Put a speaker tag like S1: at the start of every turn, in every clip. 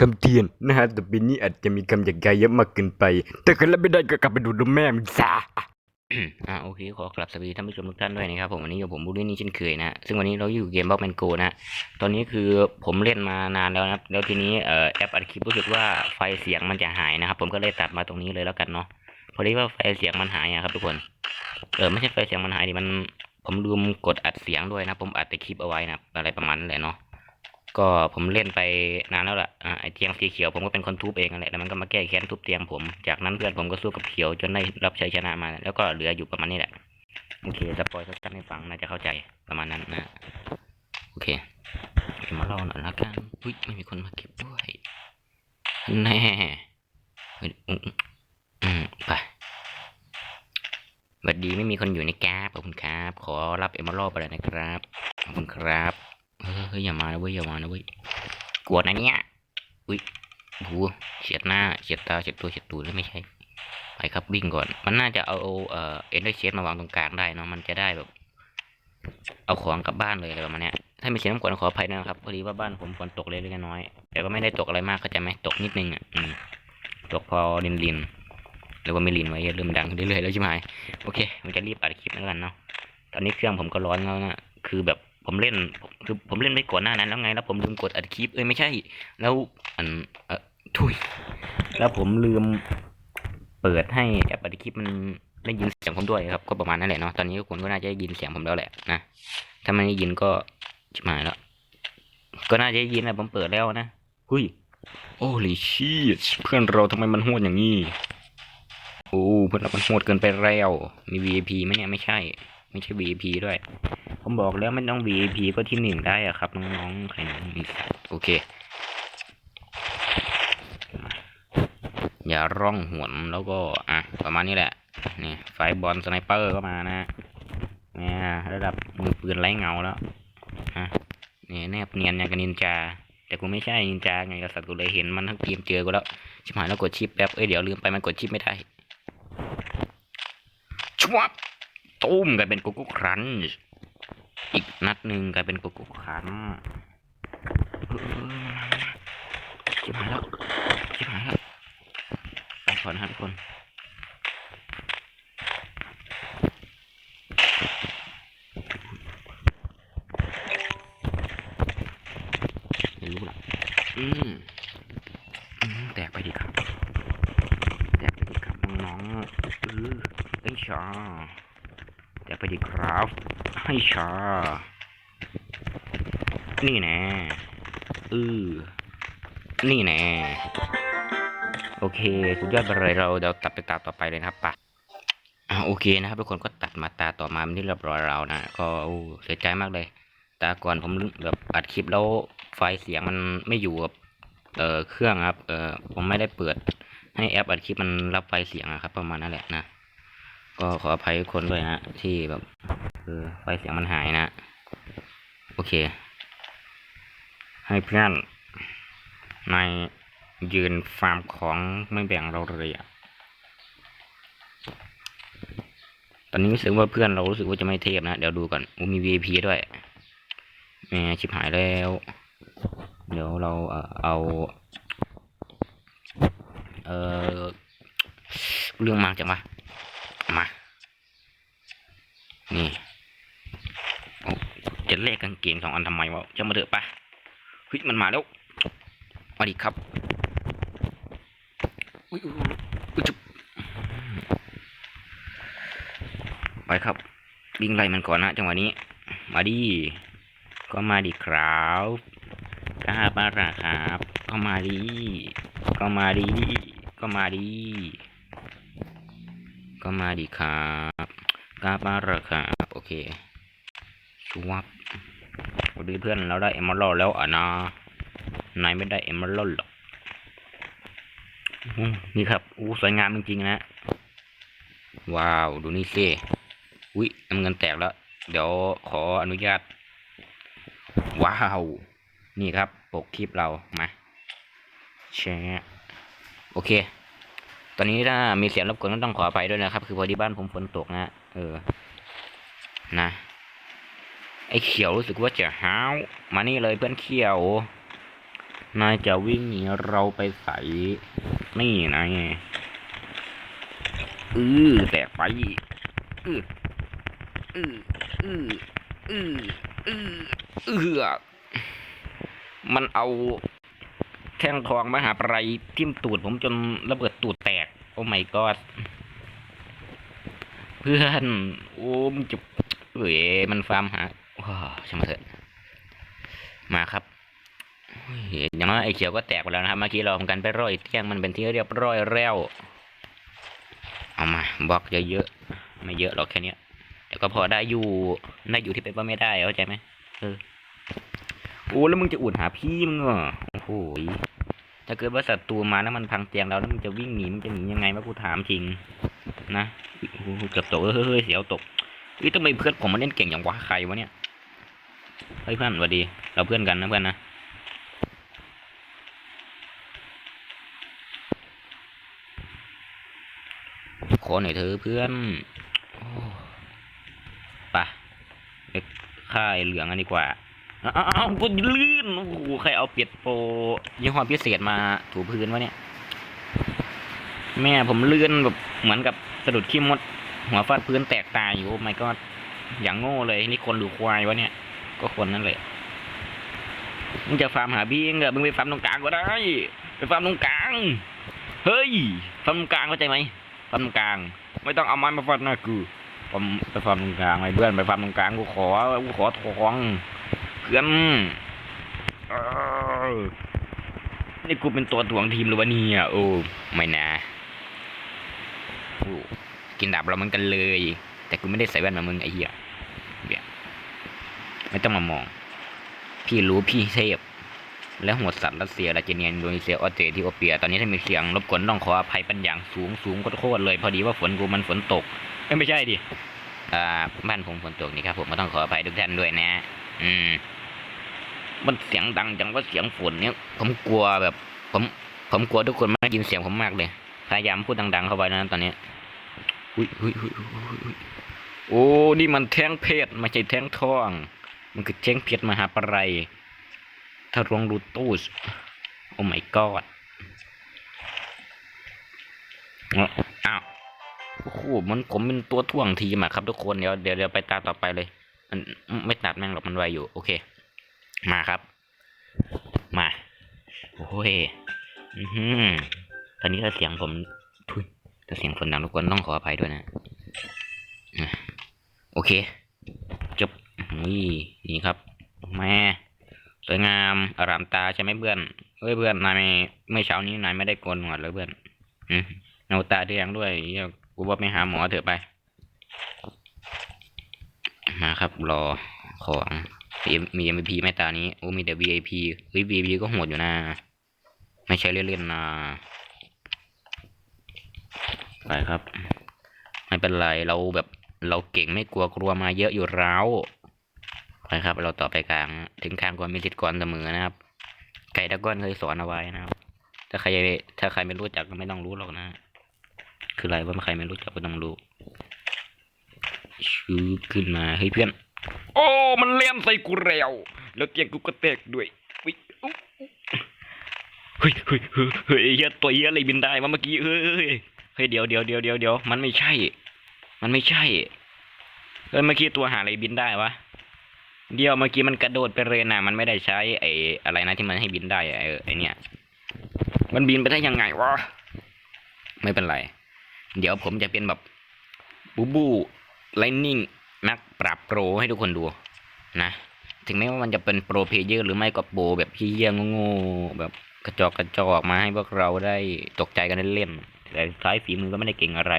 S1: คำเตือนนะฮะแต่ปีนี้อาจจะมีคำหยาบคายเยอะมากเกินไปแต่ก็รับไม่ได้ก็กลับไปดูนมแม่มึงซะ
S2: อ่าโอเคขอกลับสวัสดีท่านผู้ชมทุกท่านด้วยนะครับผมวันนี้อยู่ผมบูลลี่นี่เช่นเคยนะซึ่งวันนี้เราอยู่เกมบล็อกแมนโกนะตอนนี้คือผมเล่นมานานแล้วนะแล้วทีนี้เอ่อแอปอัดคลิปรู้สึกว่าไฟเสียงมันจะหายนะครับผมก็เลยตัดมาตรงนี้เลยแล้วกันเนาะพอดีว่าไฟเสียงมันหายอะครับทุกคนเออไม่ใช่ไฟเสียงมันหายดิมันผมลืมกดอัดเสียงด้วยนะ ผมอัดแต่คลิปเอาไว้นะอะไรประมาณนั้นแหละเนาะ ก็ผมเล่นไปนานแล้วล่ะอ่าไอเตียงสีเขียวผมก็เป็นคนทุบเองนั่นแหละแล้วมันก็มาแก้แค้นทุบเตียงผม จากนั้นเพื่อนผมก็สู้กับเขียวจนได้รับชัยชนะมา แล้วก็เหลืออยู่ประมาณนี้แหละ โอเคสปอยสั้นๆให้ฟังน่าจะเข้าใจประมาณนั้นนะ โอเค มาเล่าหน่อยละกันอุ้ยไม่มีคนมาเก็บด้วย แน่อืมอืมไปสวัสดีไม่มีคนอยู่ในแก๊ปขอบคุณครับ ขอรับเอมเมอรัลไปเลยนะครับ ขอบคุณครับ เฮ้ยอย่ามานะเว้ยอย่ามานะเว้ยกลัวนะเนี่ยอุ้ยโอ้โหเฉียดหน้าเฉียดตาเฉียดตัวเฉียดตูดแล้วไม่ใช่ไปครับวิ่งก่อน มันน่าจะเอาเอ่อเอ็นเดอร์เชสมาวางตรงกลางได้เนาะมันจะได้แบบ เอาของกลับบ้านเลยอะไรประมาณเนี้ยถ้ามีเสียงน้ำกรดขออภัยนะครับพอดีว่าบ้านผมฝนตกเล็กน้อยแต่ก็ไม่ได้ตกอะไรมากเข้าใจไหมตกนิดนึงอะตกพอลินลินๆหรือว่าไม่ลินไว้เริ่มดังเรื่อยๆแล้วใช่ไหมโอเค มันจะรีบอัดคลิปแล้วกันเนาะตอนนี้เครื่องผมก็ร้อนแล้วนะคือแบบ ผมเล่นคือผมเล่นไปก่อนหน้านั้นแล้วไง แล้วผมลืมกดอัดคลิป เอ้ยไม่ใช่ แล้วอันเออทุยแล้วผมลืมเปิดให้แอปอัดคลิปมันได้ยินเสียงผมด้วยครับ ก็ประมาณนั้นแหละเนาะ ตอนนี้คุณก็น่าจะได้ยินเสียงผมแล้วแหละนะ ถ้าไม่ได้ยินก็ชิบหายแล้ว ก็น่าจะได้ยินแหละผมเปิดแล้วนะหุยโอ้ลิชีสเพื่อนเราทำไมมันโหดอย่างนี้ โอ้ เพื่อนเรามันโหดเกินไปแล้ว มี VIP ไหมเนี่ย ไม่ใช่ ไม่ใช่ VIP ด้วย ผมบอกแล้วไม่ต้อง VIP ก็ที่หนึ่งได้อะครับ น้องๆใครน้องโอเค อย่าร่องหวนแล้วก็ อะ ประมาณนี้แหละ นี่ ไฟบอลสไนเปอร์ก็มานะเนี่ยระดับมือปืนไร้เงาแล้วฮะนี่แนบเนียนอย่างกับนินจา แต่กูไม่ใช่นินจาไงกษัตริย์กูเลยเห็นมันทั้งเกมเจอกูแล้ว ชิบหายแล้วกดชิปแป๊บ เอ้ยเดี๋ยวลืมไปมันกดชิปไม่ได้ชวับ ตุ้มกลายเป็นกุ๊กกุ๊กครันช์อีกนัดหนึ่งกลายเป็นกุ๊กกุ๊กครันเออชิบหายแล้วชิบหายแล้วไปก่อนนะครับทุกคนไม่รู้ละอืมอืมแตกไปดีครับ แตกไปดีครับน้องๆเออไอ้ชาแตกไป ดีครับ ให้ชา นี่แน่เออนี่แน่โอเค สุดยอดไปเลยเราเดี๋ยวตัดไปตาต่อไปเลยนะครับปะอ่าโอเคนะครับทุกคนก็ตัดมาตาต่อมาเป็นที่เรียบร้อยแล้วนะก็เสียใจมากเลย ตาก่อนผมแบบอัดคลิปแล้วไฟเสียงมันไม่อยู่กับเอ่อเครื่องครับเอ่อผมไม่ได้เปิด ให้แอปอัดคลิปมันรับไฟเสียงอะครับ ประมาณนั้นแหละนะ ก็ขออภัยทุกคนด้วยนะที่แบบเออไฟเสียงมันหายนะ โอเค ให้เพื่อนในยืนฟาร์มของไม่แบ่งเราเลยอะตอนนี้รู้สึกว่าเพื่อนเรารู้สึกว่าจะไม่เทพนะ เดี๋ยวดูก่อนอูมี VIP ด้วยแหมชิบหายแล้ว เดี๋ยวเราเออเอาเออเรื่องมากจังวะ มา นี่โอ้จะเลขกางเกงสองอันทำไมวะจะมาเถอะปะเฮ้ยมันมาแล้วมาดิครับอุ้ยอุ้ยอุ้ยจุ๊บไปครับวิ่งไล่มันก่อนนะจังหวะนี้ มาดิก็มาดิครับกล้าบ้าราครับ ก็มาดิก็มาดิก็มาดิ ก็มาดิครับกาบาราครับโอเคชวับสวัสดีเพื่อนเราได้เอมเมอรัลแล้วอะนะนายไม่ได้เอมเมอรัลหรอกนี่ครับอู้สวยงามจริงๆนะว้าว ดูนี่สิอุ้ยน้ำเงินแตกแล้ว เดี๋ยวขออนุญาต ว้าว นี่ครับ ปกคลิปเรามาแชร์โอเค ตอนนี้ถ้ามีเสียงรบกวนก็ต้องขอไปด้วยนะครับ คือพอดีบ้านผมฝนตกนะ เออ นะ ไอ้เขียวรู้สึกว่าจะห้าว มานี่เลยเพื่อนเขียว นายจะวิ่งหนีเราไปใส่นี่นายอือแตกไป อืออืออืออืออือเออมันเอา ท่งทองมหาปรายทิ่มตูดผมจนระเบิดตูดแตก โอ้ไม่กอดเพื่อนโอ้มจะเอ้ยมันฟาร์มหาว้าช่างมันเถอะ มาครับเฮ้ยอย่างน้อยไอ้เขียวก็แตกไปแล้วนะครับ เมื่อกี้เราทำกันไปร่อยเที่ยงมันเป็นที่เรียบร้อยแล้วเอามาบล็อกเยอะๆไม่เยอะหรอกแค่เนี้ยแต่ก็พอได้อยู่ได้อยู่ที่เป็นว่าไม่ได้เข้าใจไหมเออโอ้แล้วมึงจะอุดหาพี่มึงเหรอโอ้โห ถ้าเกิดว่าศัตรูมาแล้วมันพังเตียงเราแล้วมึงจะวิ่งหนีมึงจะหนียังไงวะกูถามจริง นะเกือบตกเฮ้ยเฮ้ยเสียวตกเฮ้ยทำไมเพื่อนผมมันเล่นเก่งอย่างวะใครวะเนี่ยเฮ้ยเพื่อนสวัสดี เราเพื่อนกันนะเพื่อนนะขอหน่อยเธอะเพื่อนไปะไปค่ายเหลืองอันดีกว่า อ้าวกูลื่น โอ้โห ใครเอาเปียดโปรยี่ห้อพิเศษมาถูพื้นวะเนี่ย แม่ผมลื่นแบบเหมือนกับสะดุดขี้มด หัวฟาดพื้นแตกตายอยู่ไม่ก็อย่างโง่เลย นี่คนหรือควายวะเนี่ย ก็คนนั่นแหละมึงจะฟาร์มหาบี้เงอมึงไปฟาร์มตรงกลางก็ได้ ไปฟาร์มตรงกลาง เฮ้ย ฟาร์มตรงกลางเข้าใจไหมฟาร์มตรงกลาง ไม่ต้องเอาไม้มาฟาดหน้ากู ผมไปฟาร์มตรงกลางไอ้เพื่อนไปฟาร์มตรงกลางกูขอ กูขอทอง เพื่อนเอนี่กูเป็นตัวถ่วงทีมหรือวะเนี่ยโอ้ไม่นะกินดาบเราเหมือนกันเลย แต่กูไม่ได้ใส่แว่นเหมามึงไอ้เหี้ยเบียไม่ต้องมามอง พี่รู้พี่เทพและหัวสัตว์รัสเซียลาเจเนียอินโดนีเซียออสเตรเลียที่โอเปีย ตอนนี้ถ้ามีเสียงรบกวนต้องขออภัยเป็นอย่างสูงสูงโคตรเลย พอดีว่าฝนกูมันฝนตกเอ้ยไม่ใช่ดิอ่าบ้านผมฝนตกนี่ครับผมก็ต้องขออภัยทุกท่านด้วยนะ อืม มันเสียงดังจังว่าเสียงฝนเนี่ย ผมกลัวแบบ ผม ผมกลัวทุกคนไม่ได้ยินเสียงผมมากเลย พยายามพูดดัง ๆ เข้าไปนะตอนนี้อุ้ยอุ้ยอุ้ยอุ้ยหุยโอ้ นี่มันแท่งเพชรไม่ใช่แท่งทอง มันคือแท่งเพชรมหาปรายถ้ารวงรูตูสโอ้ my god เอาอ้าวโอ้โหมันผมเป็นตัวถ่วงทีมอะครับทุกคน เดี๋ยวเดี๋ยวเดี๋ยวไปตาต่อไปเลย มันไม่ตัดแม่งหรอกมันไวอยู่ โอเค มาครับ มา โอ้ย อือหือตอนนี้ถ้าเสียงผมทุยถ้าเสียงฝนดังทุกคนต้องขออภัยด้วยนะ โอเค จบนี่นี่ครับ แม่สวยงามอารามตาใช่ไหมเพื่อนเฮ้ยเพื่อนนายไม่เมื่อเช้านี้นายไม่ได้โกนหนวดเลยเพื่อนอืมเงาตาแดงด้วยเยกูว่าไปหาหมอเถอะไป มาครับรอของ มี MVP ไหม่ตานี้ โอ้มีแต่ VIP เฮ้ย VIP ก็โหดอยู่นะ ไม่ใช่เล่นๆนะ ไปครับ ไม่เป็นไร เราแบบเราเก่งไม่กลัวกลัวมาเยอะอยู่แล้วไปครับ เราต่อไปกลาง ถึงกลางก่อนมีสิทธิ์ก่อนเสมอนะครับ ไก่ตะก้อนเคยสอนเอาไว้นะครับ ถ้าใครถ้าใครไม่รู้จักก็ไม่ต้องรู้หรอกนะ คืออะไรว่าใครไม่รู้จักก็ต้องรู้ ชืบขึ้นมาเฮ้ยเพื่อน โอ้ มันเลี้ยมใส่กูแล้ว แล้วเตียงกูก็แตกด้วยอุ๊ยอุ๊ยเฮ้ยเฮ้ยเฮ้ยเฮ้ยเหี้ยตัวเหี้ยอะไรบินได้วะเมื่อกี้เฮ้ยเฮ้ยเดี๋ยวเดี๋ยวเดี๋ยวเดี๋ยวเดี๋ยวมันไม่ใช่ มันไม่ใช่เฮ้ยเมื่อกี้ตัวหาอะไรบินได้วะเดี๋ยวเมื่อกี้มันกระโดดไปเลยนะมันไม่ได้ใช้ไอ้อะไรนะที่มันให้บินได้ไอ้ไอ้เนี่ย มันบินไปได้ยังไงวะไม่เป็นไร เดี๋ยวผมจะเป็นแบบบูบูไลนิ่ง นักปราบโปรให้ทุกคนดูนะ ถึงแม้ว่ามันจะเป็นโปรเพเยอร์หรือไม่ก็โปรแบบเฮี้ยๆโง่แบบกระจอกกระจอกมาให้พวกเราได้ตกใจกันเล่นๆแต่ท้ายฝีมือก็ไม่ได้เก่งอะไร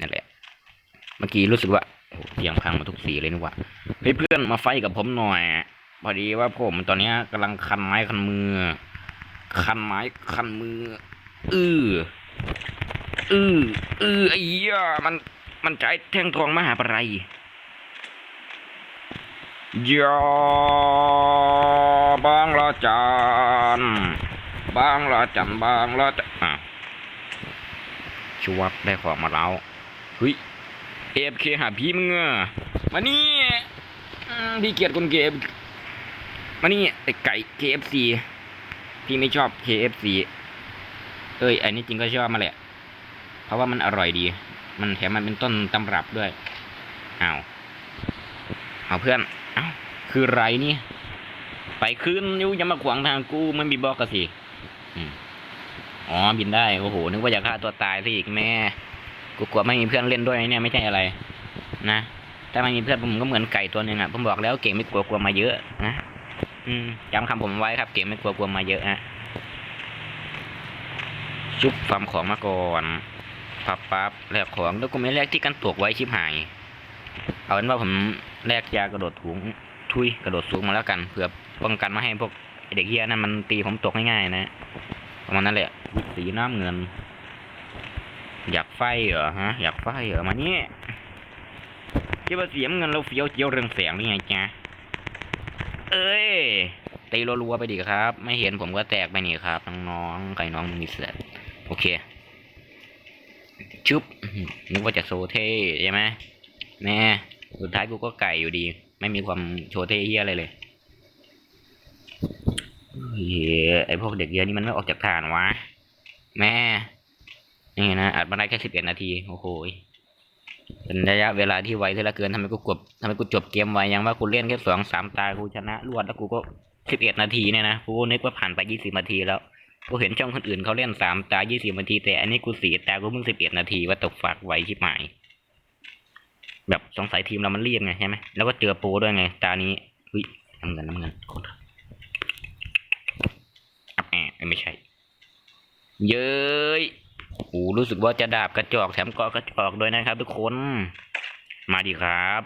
S2: นั่นแหละ เมื่อกี้รู้สึกว่าโอ้โหเตียงพังมาทุกสีเลยนี่ว่าเฮ้ยเพื่อนมาไฟกับผมหน่อย พอดีว่าผมตอนนี้กำลังคันไม้คันมือ คันไม้คันมือ อืออืออือไอ้เหี้ยมัน มันใช้แท่งทองมหาปรายยาบางละจันบางละจันบางละจันอะชวบได้ของมาแล้วเฮ้ยเอฟเคหาพี่มึงอะมานี่พี่เกียรติคนเก็บมานี่ไอไก่ KFC พี่ไม่ชอบ KFC เอ้ยอันนี้จริงก็ชอบมาแหละ เพราะว่ามันอร่อยดี มันแถมมันเป็นต้นตำรับด้วยเอาเอาเพื่อนเอาคือไรนี่ไปขึ้นยูย่ามาขวางทางกูไม่มีบอกกะสิอ๋อบินได้โอ้โหนึกว่าจะฆ่าตัวตายซะอีกแม่กูกลัวไม่มีเพื่อนเล่นด้วยเนี่ยไม่ใช่อะไร นะถ้าไม่มีเพื่อนผมก็เหมือนไก่ตัวหนึ่งอะผมบอกแล้วเก่งไม่กลัวกลัวมาเยอะนะอืมจำคำผมไว้ครับ เก่งไม่กลัวกลัวมาเยอะนะชุบฟาร์มของมาก่อน ปับปับแลกของแล้วกูไม่แลกที่กันตวกไว้ชิบหาย เอาเป็นว่าผมแลกยากระโดดถุงทุยกระโดดสูงมาแล้วกันเผื่อป้องกันไม่ให้พวกเด็กเฮียนั่นมันตีผมตกง่ายๆนะประมาณนั้นแหละสีน้ำเงิน อยากไฟเหรอฮะ อยากไฟเหรอมานี่คิดว่าเสียงเงินเราเฟี้ยวเจียวเรืองแสงหรือไงจ๊ะเอ้ยตีรัวๆไปดิครับ ไม่เห็นผมก็แตกไปนี่ครับน้องๆไก่น้องมีเสือโอเค ชุบนึกว่าจะโซเท่ใช่ไหมแม่สุดท้ายกูก็ไก่อยู่ดี ไม่มีความโชว์เท่เฮียอะไรเลยเฮ้ยไอพวกเด็กเยอะนี่มันไม่ออกจากฐานวะ แม่ นี่นะอัดมาได้แค่สิบเอ็ดนาที โอ้โหเป็นระยะเวลาที่ไวเหลือเกินทำไมกูกดทำไมกูจบเกมไวยังว่ากูเล่นแค่สองสามตากูชนะรวดแล้วกูก็สิบเอ็ดนาทีเนี่ยนะกูนึกว่าผ่านไปยี่สิบนาทีแล้ว กูเห็นช่องคนอื่นเขาเล่นสามตายี่สิบนาที แต่อันนี้กูสี่ตากูเพิ่งสิบเอ็ดนาทีว่าตกฝากไวชิบหาย แบบสงสัยทีมเรามันรีบไงใช่ไหมแล้วก็เจอโปด้วยไง ตานี้เฮ้ยน้ำเงินน้ำเงินคนอับแอบไม่ใช่ เย้ยโอ้รู้สึกว่าจะดาบกระจอกแถมกาะกระจอกด้วยนะครับ ทุกคน มาดีครับ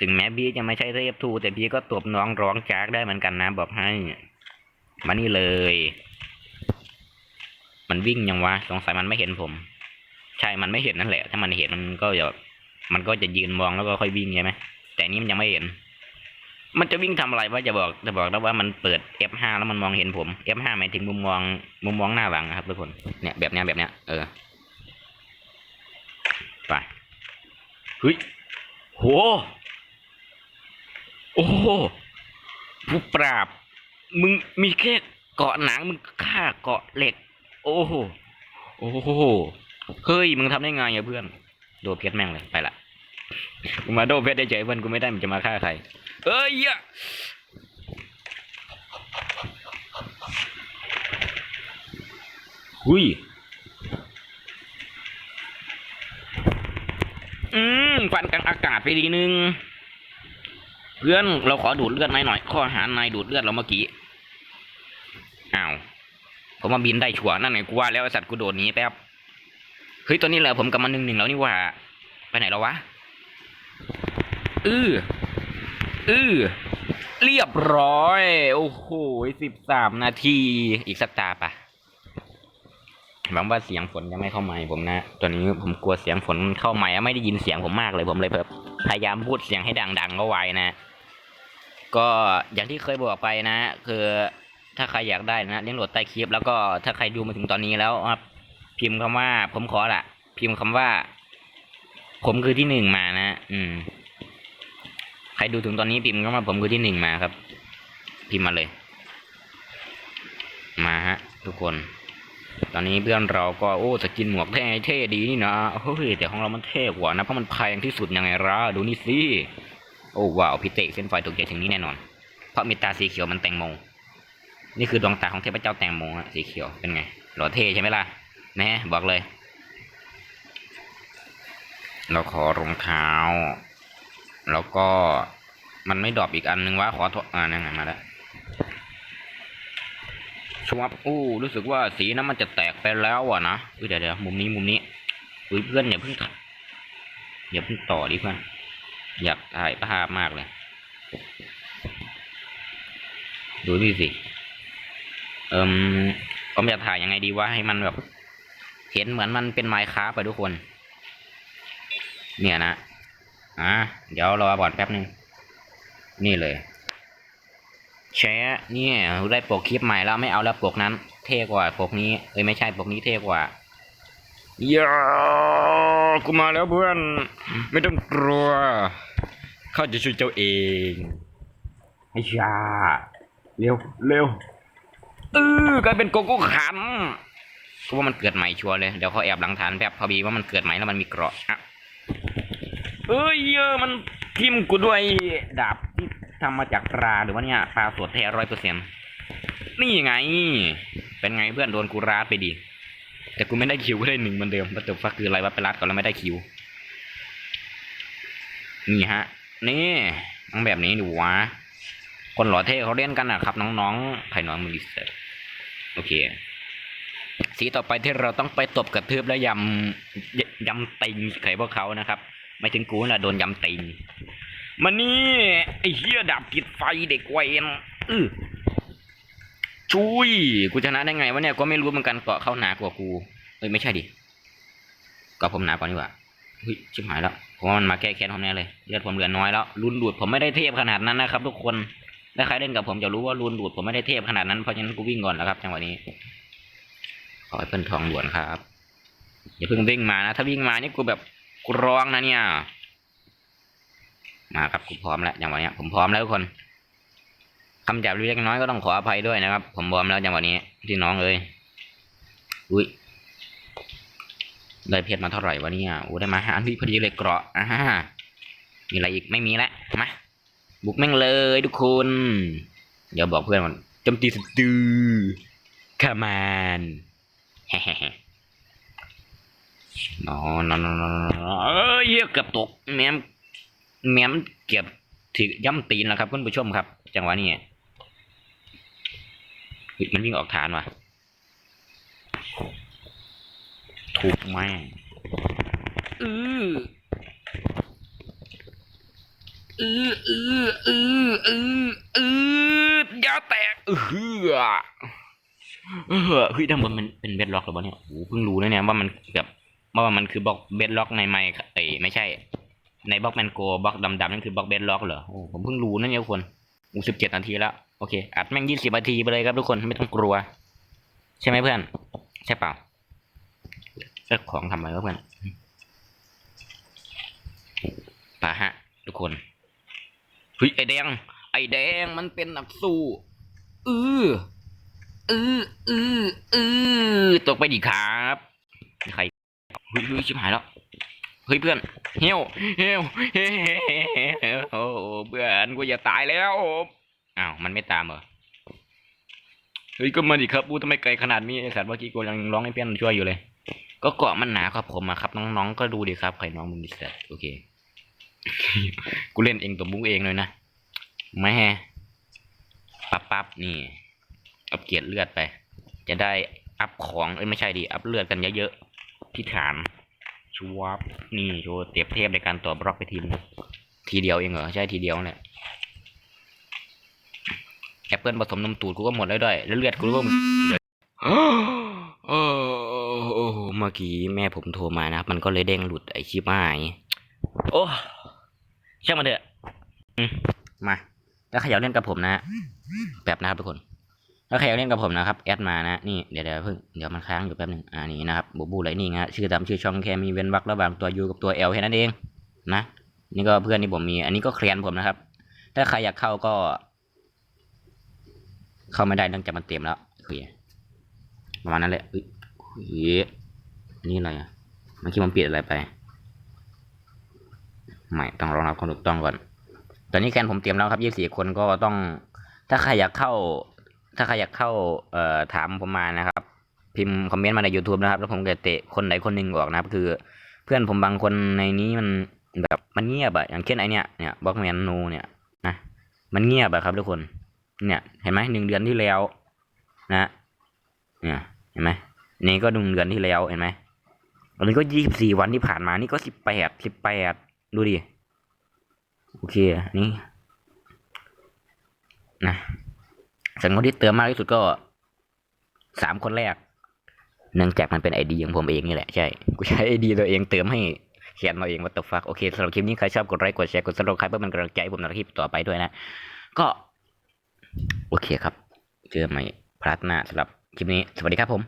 S2: ถึงแม้บีจะไม่ใช่เทพทูแต่บีก็ตบน้องร้องจากได้เหมือนกันนะบอกให้ มานี่เลย มันวิ่งยังวะสงสัยมันไม่เห็นผม ใช่มันไม่เห็นนั่นแหละ ถ้ามันเห็นมันก็จะมันก็จะยืนมองแล้วก็ค่อยวิ่งใช่ไหมแต่อันนี้มันยังไม่เห็น มันจะวิ่งทำอะไรวะจะบอกจะบอกนะว่ามันเปิด F5 แล้วมันมองเห็นผม F5 หมายถึงมุมมอง มุมมองหน้าหลังนะครับทุกคนเนี่ยแบบเนี้ยแบบเนี้ยเออไปเฮ้ยโหโอ้โหผู้ปราบ มึงมีแค่เกาะหนังมึงฆ่าเกาะเหล็ก โอ้โห โอ้โห เฮ้ย มึงทำได้ไงอะเพื่อน โดเพชรแม่งเลย ไปละกูมาโดเพชรได้เฉยเพื่อนกูไม่ได้มันจะมาฆ่าใคร เอ้ยอะหุยอืมฟันกลางอากาศไปดีนึง เพื่อนเราขอดูดเลือดนายหน่อย ข้อหานายดูดเลือดเราเมื่อกี้ อ้าว ผมมาบินได้ชัวนั่นไงกูว่าแล้วไอสัตว์กูโดดหนี้แป๊บเฮ้ยตัวนี้แหละผมกลับมาหนึ่งหนึ่งแล้วนี่ว่า ไปไหนแล้ววะอืออือเรียบร้อย โอ้โหสิบสามนาทีอีกสักตาปะหวังว่าเสียงฝนจะไม่เข้าไมค์ผมนะ ตอนนี้ผมกลัวเสียงฝนเข้าไมค์อะไม่ได้ยินเสียงผมมากเลยผมเลยแบบพยายามพูดเสียงให้ดังๆก็ไว้นะ ก็อย่างที่เคยบอกไปนะ คือ ถ้าใครอยากได้นะเลี้ยงโหลดใต้คลิปแล้วก็ถ้าใครดูมาถึงตอนนี้แล้วครับพิมพ์คำว่า ผมขอละพิมพ์คำว่า ผมคือที่หนึ่งมานะ อืม ใครดูถึงตอนนี้พิมพ์คำว่าผมคือที่หนึ่งมาครับ พิมพ์มาเลย มาฮะ ทุกคน ตอนนี้เพื่อนเราก็โอ้สกินหมวกเท่เท่ดีนี่นะเฮ้ยแต่ของเรามันเท่กว่านะเพราะมันแพงที่สุดยังไงล่ะดูนี่สิโอ้ว้าวพิเตกเส้นไฟตกใจถึงนี้แน่นอน เพราะมีตาสีเขียวมันแตงโม นี่คือดวงตาของเทพเจ้าแตงโมฮะสีเขียวเป็นไงหล่อเท่ใช่ไหมล่ะแน่บอกเลย เราขอรองเท้า แล้วก็มันไม่ดรอปอีกอันนึงว่าขอโทษอ่านั่นไงมาแล้วชวับอู้รู้สึกว่าสีนั้นมันจะแตกไปแล้วอะนะอุ้ยเดี๋ยวเดี๋ยวมุมนี้มุมนี้อุ้ยเพื่อนอย่าเพิ่งอย่าเพิ่งต่อดิเพื่อนอยากถ่ายภาพมากเลย ดูนี่สิ เอิมผมอยากถ่ายยังไงดีว่าให้มันแบบ เห็นเหมือนมันเป็นไมค์ค้าไปทุกคน เนี่ยนะอะเดี๋ยวรอบอดแป๊บนึง นี่เลยแชะเนี่ยได้ปกคลิปใหม่แล้วไม่เอาแล้วปกนั้น เท่กว่าปกนี้เอ้ยไม่ใช่ปกนี้เท่กว่าอย่ากูมาแล้วเพื่อน ไม่ต้องกลัวเขาจะช่วยเจ้าเองไอ้ชาเร็วเร็ว เออกลายเป็นโกโก้ขันกูว่ามันเกิดใหม่ชัวร์เลย เดี๋ยวเขาแอบหลังฐานแบบพอบีว่ามันเกิดใหม่แล้วมันมีเกราะอะเอ้ยเออมันทิมกูด้วยดาบที่ทำมาจากปลาหรือว่าเนี่ยปลาสดแท้ร้อยเปอร์เซ็นต์นี่ไง เป็นไงเพื่อนโดนกูราดไปดิแต่กูไม่ได้คิวก็ได้หนึ่งเหมือนเดิมประตูฟักคืออะไรวะไปรัดก่อนแล้วไม่ได้คิว นี่ฮะ นี่ต้องแบบนี้ดูวะ คนหล่อเท่เขาเล่นกันนะครับ น้องๆไผ่น้องมือดิเซอร์โอเค สีต่อไปที่เราต้องไปตบกระทืบและยำยำติงไข่พวกเขานะครับ ไม่ถึงกูนะโดนยำติงมานี่ไอ้เหี้ยดับกิดไฟเด็กเวนอือชุยกูชนะได้ไงวะเนี่ยก็ไม่รู้เหมือนกันเกาะเข้าหนากว่ากูเอ้ยไม่ใช่ดิเกาะผมหนากว่านี่หว่าเฮ้ยชิบหายแล้วผมว่ามันมาแก้แค้นผมแน่เลยเลือดผมเหลือน้อยแล้วรุนดูดผมไม่ได้เทพขนาดนั้นนะครับ ทุกคน ถ้าใครเล่นกับผมจะรู้ว่ารุนดูดผมไม่ได้เทพขนาดนั้นเพราะฉะนั้นกูวิ่งก่อนแล้วครับจังหวะนี้ขอให้เพิ่นทองด่วนครับอย่าเพิ่งวิ่งมานะถ้าวิ่งมานี่กูแบบกูร้องนะเนี่ย มาครับกูพร้อมแล้วอย่างวันนี้ผมพร้อมแล้วทุกคนคำหยาบเล็กน้อยก็ต้องขออภัยด้วยนะครับ ผมพร้อมแล้วอย่างวันนี้พี่น้องเอ้ยอุ้ยได้เพชรมาเท่าไหร่วะเนี่ยโอ้ได้มาหาอันนี้พอดีเลยเกราะอ่ามีอะไรอีกไม่มีแล้วมา บุกแม่งเลยทุกคน เดี๋ยวบอกเพื่อนก่อนจมตีสตู Come on เฮ้เฮ้นอนอนอนเอ้ยเกือบตกแมมแมมเกือบถือย่ำตีนแล้วครับคุณผู้ชมครับ จังหวะนี้มันวิ่งออกฐานว่ะถูกไหมอือ อืออืออืออืออือยาแตกเออเออเฮ้ยด้านบนมันเป็นเบดล็อกหรือเปล่าเนี่ยโอ้เพิ่งรู้นะเนี่ยว่ามันแบบว่ามันคือบล็อกเบดล็อกในไมค์เอ้ยไม่ใช่ ในบล็อกแมนโกบล็อกดำๆนั่นคือบล็อกเบดล็อกเหรอโอ้ผมเพิ่งรู้นะเนี่ยทุกคนอูสิบเจ็ดนาทีแล้วโอเคอัดแม่งยี่สิบนาทีไปเลยครับทุกคนไม่ต้องกลัว ใช่ไหมเพื่อน ใช่เปล่าเจ้าของทำอะไรวะเพื่อนป่ะฮะ ทุกคน เฮ้ยไอแดง ไอแดงมันเป็นนักสู้เออเออเออเออตกไปดิครับใครเฮ้ยเฮ้ยชิบหายแล้วเฮ้ยเพื่อนเฮียวเฮียวเฮ้ยโอ้เพื่อนกูจะตายแล้วอ้าวมันไม่ตามเหรอเฮ้ยก็มาดิครับกูทำไมไกลขนาดนี้ไอสัตว์เมื่อกี้กูยังร้องให้เพื่อนช่วยอยู่เลย ก็เกาะมันหนาครับผมอะครับ น้องๆก็ดูดิครับใครน้องมึงดิสัตว์โอเค กูเล่นเองตัวมุ้งเองเลยนะแม่ปั๊บปั๊บนี่อัปเกียรติเลือดไป จะได้อัพของเอ้ยไม่ใช่ดิอัพเลือดกันเยอะๆที่ฐานชวบนี่โชว์เตียบเทพในการต่อบล็อกไปทีมทีเดียวเองเหรอใช่ทีเดียวแหละแอปเปิลผสมนมตูดกูก็หมดแล้วด้วยแล้วเลือดกูก็โอ้โอ้โอ้เมื่อกี้แม่ผมโทรมานะ มันก็เลยเด้งหลุดไอชิบหายโอ้ ช่างมันเถอะอืมมาถ้าใครอยากเล่นกับผมนะแบบนะครับทุกคนถ้าใครอยากเล่นกับผมนะครับแอดมานะนี่เดี๋ยวเดี๋ยวเพิ่งเดี๋ยวมันค้างอยู่แป๊บหนึ่งอ่านี่นะครับบูบูไรนี่ฮะชื่อตามชื่อช่องแค่มีเว้นวรรคระหว่างตัวยูกับตัวเอลแค่นั้นเองนะนี่ก็เพื่อนที่ผมมี อันนี้ก็เคลียนผมนะครับ ถ้าใครอยากเข้าก็ เข้าไม่ได้เนื่องจากมันเต็มแล้วเคลียร์ประมาณนั้นแหละอุ้ยอุ้ยนี่อะไรอะเมื่อกี้มันปิดอะไรไป ไม่ต้องรองรับความถูกต้องก่อน ตอนนี้แคนผมเตรียมแล้วครับยี่สี่คนก็ต้อง ถ้าใครอยากเข้า ถ้าใครอยากเข้าเอ่อถามผมมานะครับ พิมพ์คอมเมนต์มาใน YouTube นะครับ แล้วผมจะเตะคนไหนคนหนึ่งออกนะครับ คือ เพื่อนผมบางคนในนี้มันแบบมันเงียบอะอย่างเช่นไอเนี้ยเนี่ยบล็อกแมนโนเนี่ยนะมันเงียบอะครับทุกคน เนี่ย เห็นไหมหนึ่งเดือนที่แล้ว นะเนี่ยเห็นไหมนี่ก็หนึ่งเดือนที่แล้วเห็นไหมอันนี้ก็ยี่สิบสี่วันที่ผ่านมานี่ก็สิบแปดสิบแปด ดูดิ โอเคอันี่นะส่วนคนที่เติมมากที่สุดก็สามคนแรก เนื่องจากมันเป็นไอดีของผมเองนี่แหละใช่ กูใช้ไอดีตัวเองเติมให้เขียนมาเองว่าตฟักโอเคสำหรับคลิปนี้ใครชอบกดไลค์กดแชร์กดซับสไครป์เพื่อเป็นกำลังใจให้ผมในคลิปต่อไปด้วยนะ ก็ โอเคครับ เจอกันใหม่พาร์ทหน้าสำหรับคลิปนี้ สวัสดีครับผม